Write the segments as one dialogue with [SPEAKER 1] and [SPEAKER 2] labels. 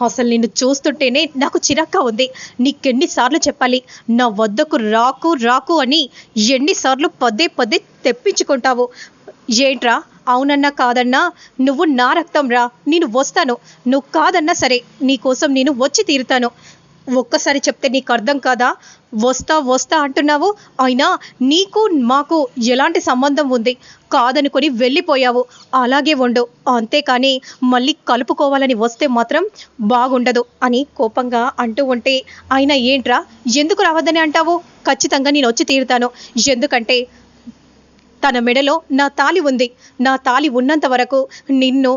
[SPEAKER 1] అసలు నిన్ను చూస్తుంటేనే నాకు చిరాగ్గా ఉంది. నీకెన్నిసార్లు చెప్పాలి? నా వద్దకు రాకు రాకు అని ఎన్నిసార్లు పదే పదే తెప్పించుకుంటావు? ఏంట్రా? అవునన్నా కాదన్నా? నువ్వు నా రక్తం రా. నేను వస్తాను. నువ్వు కాదన్నా సరే. నీకోసం నేను వచ్చి తీరుతాను. ఒక్కసారి చెప్తే నీకు అర్థం కాదా? వస్తా వస్తా అంటున్నావు. అయినా నీకు మాకు ఎలాంటి సంబంధం ఉంది? కాదనుకొని వెళ్ళిపోయావు. అలాగే ఉండు. అంతేకాని మళ్ళీ కలుపుకోవాలని వస్తే మాత్రం బాగుండదు అని కోపంగా అంటూ ఉంటే అయినా ఏంట్రా? ఎందుకు రావద్దని అంటావు? ఖచ్చితంగా నేను వచ్చి తీరుతాను. ఎందుకంటే తన మెడలో నా తాలి ఉంది. నా తాలి ఉన్నంత వరకు నిన్ను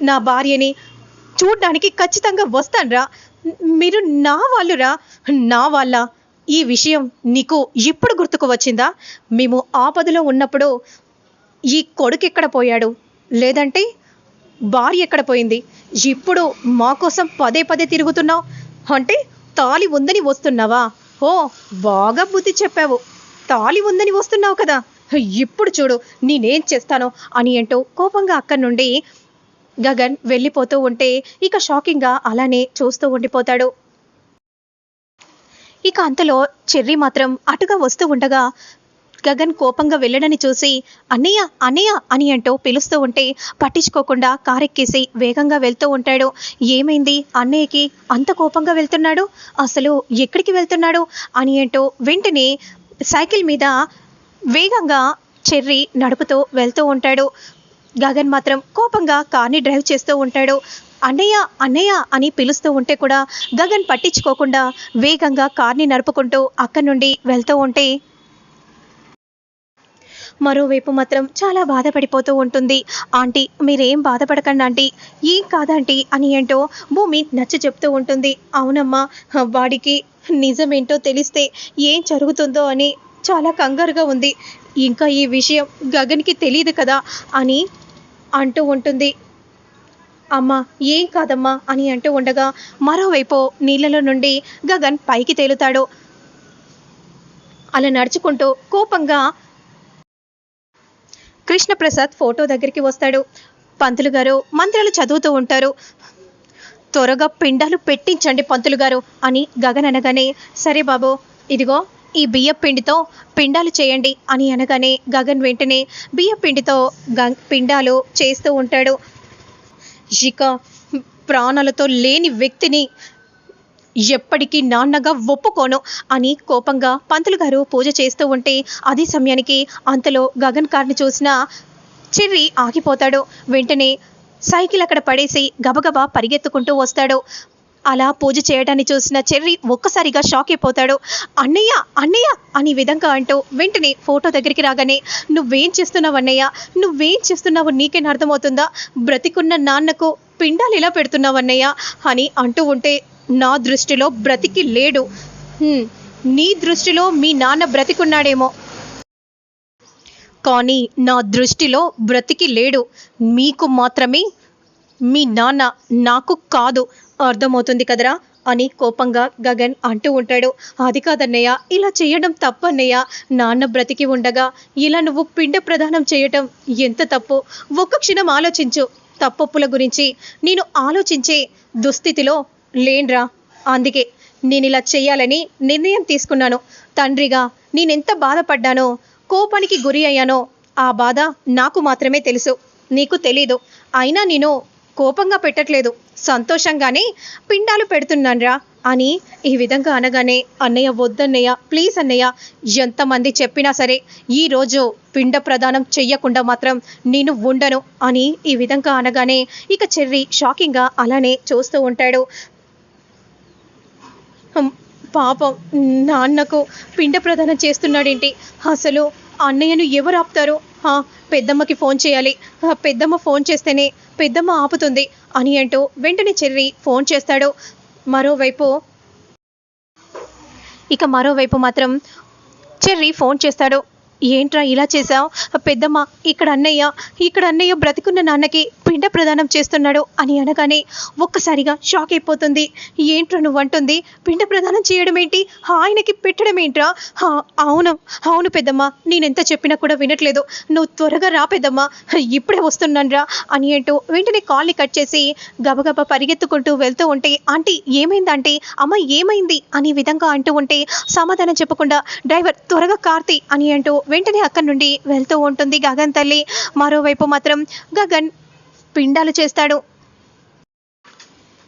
[SPEAKER 1] నా భార్యని చూడ్డానికి ఖచ్చితంగా వస్తాన్రా. మీరు నా వాళ్ళురా? నా వాళ్ళ. ఈ విషయం నీకు ఇప్పుడు గుర్తుకు వచ్చిందా? మేము ఆపదలో ఉన్నప్పుడు ఈ కొడుకు ఎక్కడ పోయాడు? లేదంటే భార్య ఎక్కడ పోయింది? ఇప్పుడు మా కోసం పదే పదే తిరుగుతున్నావు? అంటే తాలి ఉందని వస్తున్నావా? ఓ బాగా బుద్ధి చెప్పావు. తాలి ఉందని వస్తున్నావు కదా. ఇప్పుడు చూడు నేనేం చేస్తానో అని అంటూ కోపంగా అక్కడి నుండి గగన్ వెళ్ళిపోతూ ఉంటే ఇక షాకింగ్గా అలానే చూస్తూ ఉండిపోతాడు. ఇక అంతలో చెర్రీ మాత్రం అటుగా వస్తూ ఉండగా గగన్ కోపంగా వెళ్ళడని చూసి అన్నయ్య అన్నయ్య అని అంటూ పిలుస్తూ ఉంటే పట్టించుకోకుండా కారెక్కేసి వేగంగా వెళ్తూ ఉంటాడు. ఏమైంది? అన్నయ్యకి అంత కోపంగా వెళ్తున్నాడు? అసలు ఎక్కడికి వెళ్తున్నాడు? అని అంటూ వెంటనే సైకిల్ మీద వేగంగా చెర్రీ నడుపుతూ వెళ్తూ ఉంటాడు. గగన్ మాత్రం కోపంగా కార్ని డ్రైవ్ చేస్తూ ఉంటాడు. అన్నయ్య అన్నయ్య అని పిలుస్తూ ఉంటే కూడా గగన్ పట్టించుకోకుండా వేగంగా కార్ని నడుపుకుంటూ అక్కడి నుండి వెళ్తూ ఉంటే మరోవైపు మాత్రం చాలా బాధపడిపోతూ ఉంటుంది. ఆంటీ మీరేం బాధపడకండి ఆంటీ. ఏం కాదంటీ అని ఏంటో భూమి నచ్చ చెప్తూ ఉంటుంది. అవునమ్మా వాడికి నిజమేంటో తెలిస్తే ఏం జరుగుతుందో అని చాలా కంగారుగా ఉంది. ఇంకా ఈ విషయం గగన్కి తెలియదు కదా అని అంటూ ఉంటుంది. అమ్మా ఏం కాదమ్మా అని అంటూ ఉండగా మరోవైపు నీళ్ళలో నుండి గగన్ పైకి తేలుతాడు. అలా నడుచుకుంటూ కోపంగా కృష్ణప్రసాద్ ఫోటో దగ్గరికి వస్తాడు. పంతులు గారు మంత్రాలు చదువుతూ ఉంటారు. త్వరగా పిండాలు పెట్టించండి పంతులు గారు అని గగన్ అనగానే సరే బాబు ఇదిగో ఈ బియ్యపిండితో పిండాలు చేయండి అని అనగానే గగన్ వెంటనే బియ్యపిండితో గ పిండాలు చేస్తూ ఉంటాడు. ఇక ప్రాణాలతో లేని వ్యక్తిని ఎప్పటికీ నాన్నగా ఒప్పుకోను అని కోపంగా పంతులు గారు పూజ చేస్తూ ఉంటే అదే సమయానికి అంతలో గగన్ కార్ని చూసిన చెర్రి ఆగిపోతాడు. వెంటనే సైకిల్ అక్కడ పడేసి గబగబా పరిగెత్తుకుంటూ వస్తాడు. అలా పూజ చేయడాన్ని చూసిన చెర్రి ఒక్కసారిగా షాక్ అయిపోతాడు. అన్నయ్య అన్నయ్య అని విధంగా అంటూ వెంటనే ఫోటో దగ్గరికి రాగానే నువ్వేం చేస్తున్నావు అన్నయ్య? నువ్వేం చేస్తున్నావు నీకేం అర్థమవుతుందా? బ్రతికున్న నాన్నకు పిండాలు ఎలా పెడుతున్నావు అన్నయ్య? అని అంటూ ఉంటే నా దృష్టిలో బ్రతికి లేడు. నీ దృష్టిలో మీ నాన్న బ్రతికున్నాడేమో. కానీ నా దృష్టిలో బ్రతికి లేడు. మీకు మాత్రమే మీ నాన్న నాకు కాదు. అర్థమవుతుంది కదరా? అని కోపంగా గగన్ అంటూ ఉంటాడు. అది కాదన్నయ్య ఇలా చేయడం తప్పన్నయ్య. నాన్న బ్రతికి ఉండగా ఇలా నువ్వు పిండ ప్రదానం చేయటం ఎంత తప్పు? ఒక్క క్షణం ఆలోచించు. తప్పప్పుల గురించి నేను ఆలోచించే దుస్థితిలో లేన్రా. అందుకే నేను ఇలా చేయాలని నిర్ణయం తీసుకున్నాను. తండ్రిగా నేనెంత బాధపడ్డానో కోపానికి గురి అయ్యానో ఆ బాధ నాకు మాత్రమే తెలుసు. నీకు తెలీదు. అయినా నేను కోపంగా పెట్టట్లేదు. సంతోషంగానే పిండాలు పెడుతున్నాన్రా అని ఈ విధంగా అనగానే అన్నయ్య వద్దన్నయ్య ప్లీజ్ అన్నయ్య ఎంతమంది చెప్పినా సరే ఈరోజు పిండ ప్రదానం చెయ్యకుండా మాత్రం నేను ఉండను అని ఈ విధంగా అనగానే ఇక చెర్రి షాకింగ్గా అలానే చూస్తూ ఉంటాడు. పాపం నాన్నకు పిండ ప్రదానం చేస్తున్నాడేంటి? అసలు అన్నయ్యను ఎవరు ఆపుతారు? పెద్దమ్మకి ఫోన్ చేయాలి. పెద్దమ్మ ఫోన్ చేస్తేనే పెద్దమ్మ ఆపుతుంది. అని అంటూ వెంటనే చెర్రి ఫోన్ చేస్తాడు. మరోవైపు ఇక మరోవైపు మాత్రం చెర్రి ఫోన్ చేస్తాడు. ఏంట్రా ఇలా చేసావు పెద్దమ్మ ఇక్కడ అన్నయ్య ఇక్కడ అన్నయ్య బ్రతికున్న నాన్నకి పిండ ప్రదానం చేస్తున్నాడు అని అనగానే ఒక్కసారిగా షాక్ అయిపోతుంది. ఏంట్రా నువ్వు అంటుంది. పిండ ప్రదానం చేయడం ఏంటి? ఆయనకి పెట్టడం ఏంట్రా? అవును అవును పెద్దమ్మ నేనెంత చెప్పినా కూడా వినట్లేదు. నువ్వు త్వరగా రా పెద్దమ్మ ఇప్పుడే వస్తున్నానురా అని అంటూ వెంటనే కాల్ని కట్ చేసి గబగబా పరిగెత్తుకుంటూ వెళ్తూ ఉంటే ఆంటీ ఏమైందంటే అమ్మ ఏమైంది? అనే విధంగా అంటూ ఉంటే సమాధానం చెప్పకుండా డ్రైవర్ త్వరగా కార్తీ అని అంటూ వెంటనే అక్కడి నుండి వెళ్తూ ఉంటుంది గగన్ తల్లి. మరోవైపు మాత్రం గగన్ పిండాలు చేస్తాడు.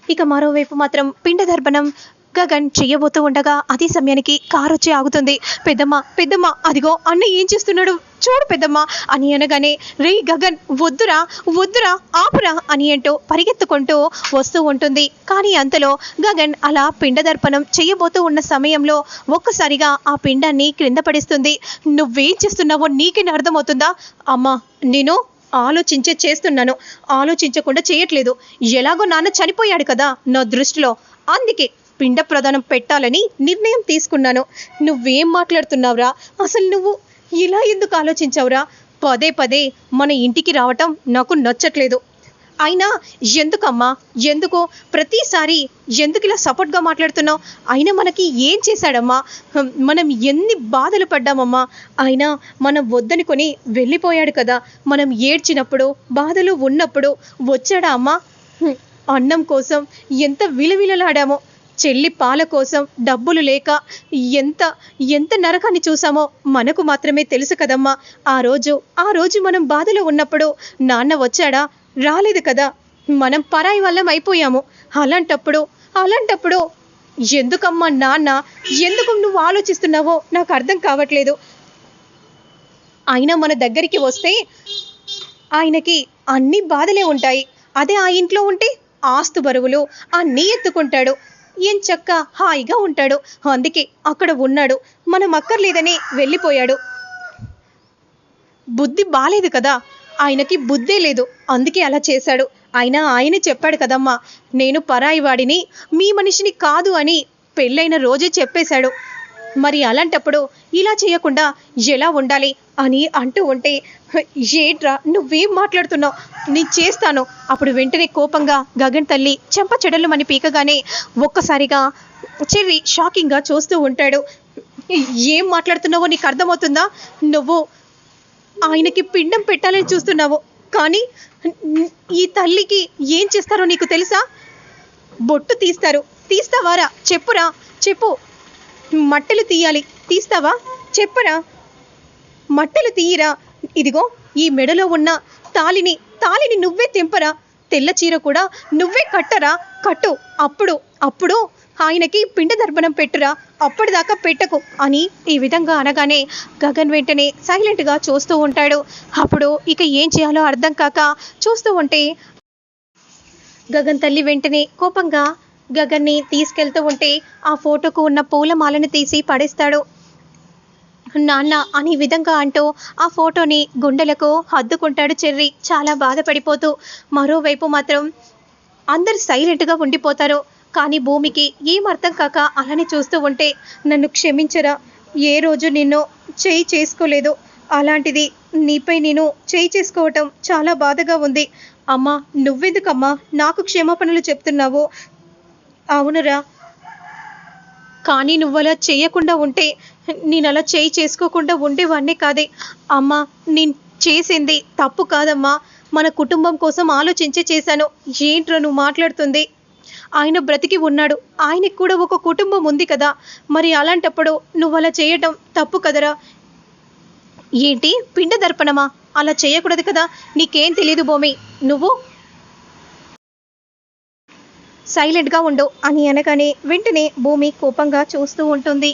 [SPEAKER 1] ఇక మరోవైపు మాత్రం పిండ దర్పణం గగన్ చెయ్యబోతూ ఉండగా అదే సమయానికి కారు వచ్చి ఆగుతుంది. పెద్దమ్మ పెద్దమ్మ అదిగో అన్న ఏం చేస్తున్నాడు? చూడు పెద్దమ్మ అని అనగానే రే గగన్ వద్దురా వద్దురా ఆపురా అని అంటూ పరిగెత్తుకుంటూ వస్తూ ఉంటుంది. కానీ అంతలో గగన్ అలా పిండ దర్పణం చెయ్యబోతూ ఉన్న సమయంలో ఒక్కసారిగా ఆ పిండాన్ని క్రింద పడిస్తుంది. నువ్వేం చేస్తున్నావో నీకేనా అర్థమవుతుందా? అమ్మా నేను ఆలోచించే చేస్తున్నాను. ఆలోచించకుండా చేయట్లేదు. ఎలాగో నాన్న చనిపోయాడు కదా నా దృష్టిలో. అందుకే పిండ ప్రదానం పెట్టాలని నిర్ణయం తీసుకున్నాను. నువ్వేం మాట్లాడుతున్నావురా? అసలు నువ్వు ఇలా ఎందుకు ఆలోచించావురా? పదే పదే మన ఇంటికి రావటం నాకు నచ్చట్లేదు. అయినా ఎందుకమ్మా? ఎందుకు? ప్రతిసారి ఎందుకు ఇలా సపోర్ట్గా మాట్లాడుతున్నావు? అయినా మనకి ఏం చేశాడమ్మా? మనం ఎన్ని బాధలు పడ్డామమ్మా? అయినా మనం వద్దనుకొని వెళ్ళిపోయాడు కదా. మనం ఏడ్చినప్పుడు బాధలు ఉన్నప్పుడు వచ్చాడా అమ్మా? అన్నం కోసం ఎంత విలవిలలాడామో. చెల్లి పాల కోసం డబ్బులు లేక ఎంత ఎంత నరకాన్ని చూసామో మనకు మాత్రమే తెలుసు కదమ్మా. ఆ రోజు ఆ రోజు మనం బాధలో ఉన్నప్పుడు నాన్న వచ్చాడా? రాలేదు కదా. మనం పరాయి వాళ్ళం అయిపోయాము. అలాంటప్పుడు అలాంటప్పుడు ఎందుకమ్మా నాన్న ఎందుకు నువ్వు ఆలోచిస్తున్నావో నాకు అర్థం కావట్లేదు. అయినా మన దగ్గరికి వస్తే ఆయనకి అన్ని బాధలే ఉంటాయి. అదే ఆ ఇంట్లో ఉంటే ఆస్తు బరువులు అన్నీ ఎత్తుకుంటాడు. ఏం చక్క హాయిగా ఉంటాడు. అందుకే అక్కడ ఉన్నాడు. మనం అక్కర్లేదని వెళ్ళిపోయాడు. బుద్ధి బాలేదు కదా. ఆయనకి బుద్ధే లేదు. అందుకే అలా చేశాడు. అయినా ఆయనే చెప్పాడు కదమ్మా నేను పరాయి వాడిని మీ మనిషిని కాదు అని పెళ్ళైన రోజే చెప్పేశాడు. మరి అలాంటప్పుడు ఇలా చేయకుండా ఎలా ఉండాలి అని అంటూ ఉంటే ఏట్రా నువ్వేం మాట్లాడుతున్నావు? నేను చేస్తాను. అప్పుడు వెంటనే కోపంగా గగన్ తల్లి చెంప చెడలు మని పీకగానే ఒక్కసారిగా చెర్రి షాకింగ్గా చూస్తూ ఉంటాడు. ఏం మాట్లాడుతున్నావో నీకు అర్థమవుతుందా? నువ్వు ఆయనకి పిండం పెట్టాలని చూస్తున్నావు. కానీ ఈ తల్లికి ఏం చేస్తారో నీకు తెలుసా? బొట్టు తీస్తారు. తీస్తావారా? చెప్పురా. చెప్పు. మట్టెలు తీయాలి. తీస్తావా? చెప్పురా. మట్టెలు తీయరా. ఇదిగో ఈ మెడలో ఉన్న తాలిని తాలిని నువ్వే తెంపరా. తెల్ల చీర కూడా నువ్వే కట్టరా? కట్టు. అప్పుడు అప్పుడు ఆయనకి పిండ దర్పణం పెట్టురా. అప్పటిదాకా పెట్టకు అని ఈ విధంగా అనగానే గగన్ వెంటనే సైలెంట్గా చూస్తూ ఉంటాడు. అప్పుడు ఇక ఏం చేయాలో అర్థం కాక చూస్తూ ఉంటే గగన్ తల్లి వెంటనే కోపంగా గగన్ని తీసుకెళ్తూ ఉంటే ఆ ఫోటోకు ఉన్న పూలమాలను తీసి పడేస్తాడు. నాన్న అని విధంగా అంటూ ఆ ఫోటోని గుండెలకు హద్దుకుంటాడు చెర్రి. చాలా బాధపడిపోతూ మరోవైపు మాత్రం అందరు సైలెంట్గా ఉండిపోతారు. కానీ భూమికి ఏం అర్థం కాక అలానే చూస్తూ ఉంటే నన్ను క్షమించరా. ఏ రోజు నిన్ను చేయి చేసుకోలేదు. అలాంటిది నీపై నేను చేయి చేసుకోవటం చాలా బాధగా ఉంది. అమ్మా నువ్వెందుకమ్మా? నాకు క్షమాపణలు చెప్తున్నావు. అవునురా. కానీ నువ్వు అలా చేయకుండా ఉంటే నేను అలా చేయి చేసుకోకుండా ఉండేవాడిని కాదే. అమ్మా నేను చేసింది తప్పు కాదమ్మా. మన కుటుంబం కోసం ఆలోచించి చేశాను. ఏంట్రా నువ్వు మాట్లాడుతుంది? ఆయన బ్రతికి ఉన్నాడు. ఆయనకి కూడా ఒక కుటుంబం ఉంది కదా. మరి అలాంటప్పుడు నువ్వు అలా చేయటం తప్పు కదరా? ఏంటి? పిండ దర్పణమా? అలా చేయకూడదు కదా. నీకేం తెలియదు భూమి. నువ్వు? సైలెంట్గా ఉండు అని అనగానే వెంటనే భూమి కోపంగా చూస్తూ ఉంటుంది.